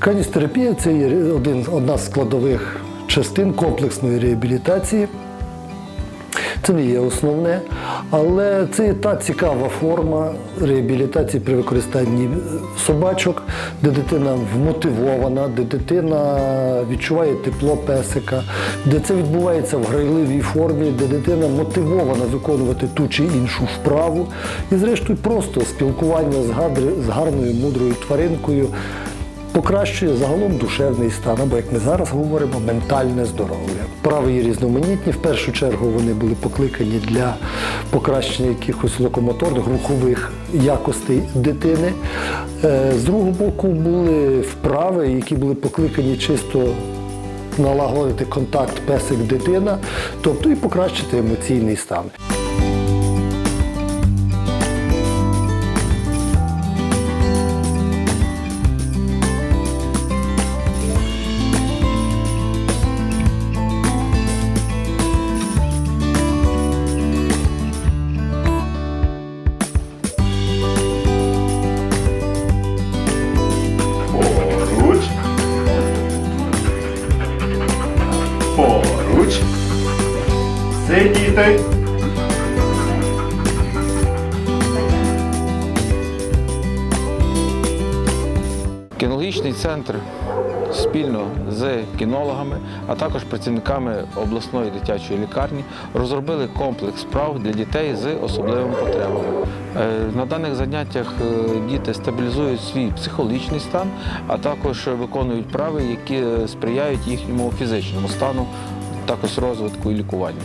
Каністерапія це є один, одна з складових частин комплексної реабілітації. Це не є основне, але це є та цікава форма реабілітації при використанні собачок, де дитина вмотивована, де дитина відчуває тепло песика, де це відбувається в грайливій формі, де дитина мотивована виконувати ту чи іншу вправу. І, зрештою, просто спілкування з, гарною, мудрою тваринкою покращує загалом душевний стан, або як ми зараз говоримо, ментальне здоров'я. Прави є різноманітні. В першу чергу вони були покликані для покращення якихось локомоторних рухових якостей дитини. Е, З другого боку, були вправи, які були покликані чисто налагодити контакт песик-дитина, тобто і покращити емоційний стан. Сидіти. Кінологічний центр спільно з кінологами, а також працівниками обласної дитячої лікарні розробили комплекс справ для дітей з особливими потребами. Е, На даних заняттях е, діти стабілізують свій психологічний стан, а також виконують вправи, які сприяють їхньому фізичному стану, також розвитку і лікуванню.